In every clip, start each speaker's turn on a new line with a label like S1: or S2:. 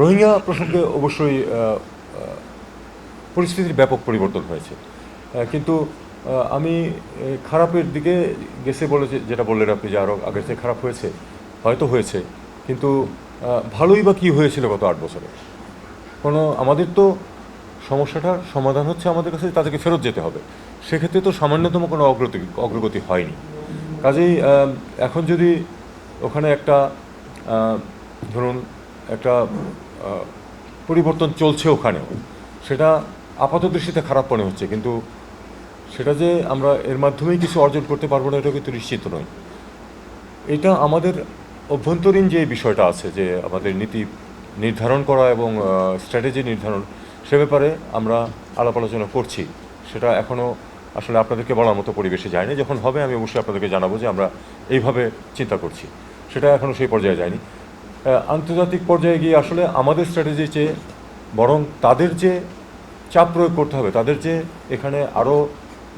S1: রোহিঙ্গা প্রসঙ্গে অবশ্যই পরিস্থিতির ব্যাপক পরিবর্তন হয়েছে। কিন্তু আমি খারাপের দিকে গেছে বলে যেটা বললেন আপনি যে আরও আগের থেকে খারাপ হয়েছে, হয়তো হয়েছে, কিন্তু ভালোই বা কী হয়েছিল গত আট বছরে? কোনো, আমাদের তো সমস্যাটার সমাধান হচ্ছে আমাদের কাছে, তাদেরকে ফেরত যেতে হবে। সেক্ষেত্রে তো সামান্যতম কোনো অগ্রতি, অগ্রগতি হয়নি। কাজেই এখন যদি ওখানে একটা ধরুন, একটা পরিবর্তন চলছে ওখানেও। সেটা আপাত দৃষ্টিতে খারাপ মনে হচ্ছে, কিন্তু সেটা যে আমরা এর মাধ্যমেই কিছু অর্জন করতে পারব না, এটা কিন্তু নিশ্চিত নয়। এটা আমাদের অভ্যন্তরীণ যে বিষয়টা আছে, যে আমাদের নীতি নির্ধারণ করা এবং স্ট্র্যাটেজি নির্ধারণ, সে ব্যাপারে আমরা আলাপ আলোচনা করছি। সেটা এখনও আসলে আপনাদেরকে বলার মতো পরিবেশে যায়নি। যখন হবে আমি অবশ্যই আপনাদেরকে জানাব যে আমরা এইভাবে চিন্তা করছি। সেটা এখনও সেই পর্যায়ে যায়নি। আন্তর্জাতিক পর্যায়ে গিয়ে আসলে আমাদের স্ট্র্যাটেজি চেয়ে বরং তাদের যে চাপ প্রয়োগ করতে হবে, তাদের যে এখানে আরও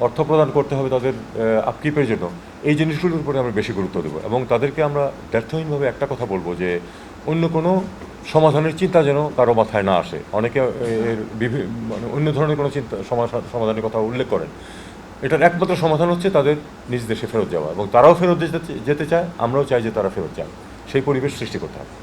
S1: অর্থ প্রদান করতে হবে তাদের আপকিপের জন্য, এই জিনিসগুলোর উপরে আমরা বেশি গুরুত্ব দেবো এবং তাদেরকে আমরা ব্যর্থহীনভাবে একটা কথা বলব যে অন্য কোনো সমাধানের চিন্তা যেন কারও মাথায় না আসে। অনেকে এর বিভি মানে অন্য ধরনের কোনো চিন্তা সমাধান সমাধানের কথা উল্লেখ করেন। এটার একমাত্র সমাধান হচ্ছে তাদের নিজ দেশে ফেরত যাওয়া এবং তারাও ফেরত যেতে চায়, আমরাও চাই যে তারা ফেরত যায় সেই পরিবেশ সৃষ্টি করতে হবে।